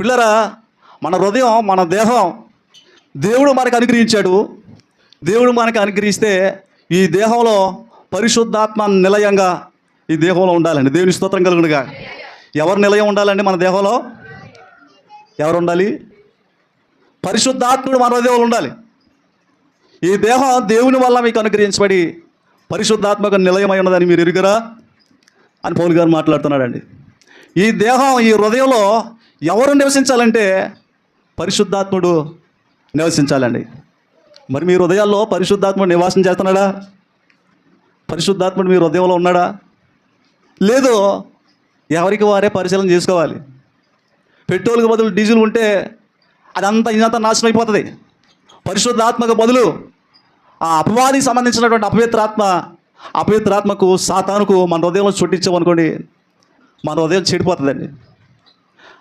పిల్లరా మన హృదయం మన దేహం దేవుడు మనకు అనుగ్రహించాడు. దేవుడు మనకు అనుగ్రహిస్తే ఈ దేహంలో పరిశుద్ధాత్మ నిలయంగా ఈ దేహంలో ఉండాలండి. దేవుని స్తోత్రం కలుగునుగా. ఎవరు నిలయం ఉండాలండి మన దేహంలో? ఎవరు ఉండాలి పరిశుద్ధాత్ముడు మన హృదయంలో ఉండాలి. ఈ దేహం దేవుని వల్ల మీకు అనుగ్రహించబడి పరిశుద్ధాత్మక నిలయమై ఉన్నదని మీరు ఎరుగరా? అని పౌల్ గారు మాట్లాడుతున్నాడండి. ఈ దేహం ఈ హృదయంలో ఎవరు నివసించాలంటే పరిశుద్ధాత్ముడు నివసించాలండి. మరి మీ హృదయాల్లో పరిశుద్ధాత్ముడు నివాసం చేస్తున్నాడా? పరిశుద్ధాత్ముడు మీ హృదయంలో ఉన్నాడా? లేదు ఎవరికి వారే పరిశీలన చేసుకోవాలి. పెట్రోల్కి బదులు డీజిల్ ఉంటే అదంతా ఇదంతా నాశనం అయిపోతుంది. పరిశుద్ధాత్మకు బదులు ఆ అపవాదికి సంబంధించినటువంటి అపవిత్రాత్మ అపవిత్రాత్మకు సాతానుకు మన హృదయంలో చుట్టించామనుకోండి మన హృదయం చెడిపోతుందండి.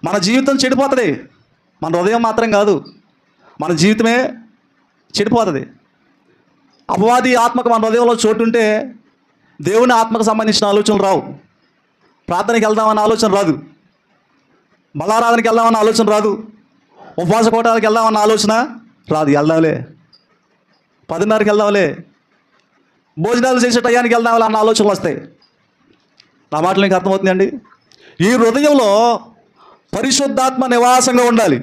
మన జీవితం చెడిపోతుంది. మన హృదయం మాత్రం కాదు. మన జీవితమే చెడిపోతుంది. అపవాది ఆత్మకు మన హృదయంలో చోటు ఉంటే దేవుని ఆత్మకు సంబంధించిన ఆలోచనలు రావు. ప్రార్థనకి వెళ్దామన్న ఆలోచన రాదు. బలారాధనకి వెళ్దామన్న ఆలోచన రాదు. ఉపవాస కోటాలకు వెళ్దామన్న ఆలోచన రాదు. వెళ్దాంలే. పదిన్నరకి వెళ్దాంలే. భోజనాలు చేసే టయానికి వెళ్దాంలే అన్న ఆలోచనలు వస్తాయి. నా మాటలు మీకు అర్థమవుతుందండి? ఈ హృదయంలో పరిశుద్ధాత్మ నివాసంగా ఉండాలి.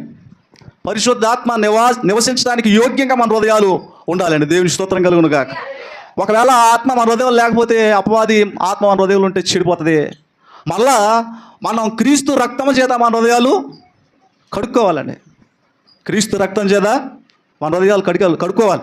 పరిశుద్ధాత్మ నివా నివసించడానికి యోగ్యంగా మన హృదయాలు ఉండాలండి. దేవుని స్తోత్రం కలుగును కాక ఒకవేళ ఆత్మ మన హృదయం లేకపోతే అపవాది ఆత్మ మన హృదయంలో ఉంటే చెడిపోతుంది. మళ్ళా మనం క్రీస్తు రక్తం చేత మన హృదయాలు కడుక్కోవాలండి. క్రీస్తు రక్తం చేత మన హృదయాలు కడుకోవాలి కడుక్కోవాలి.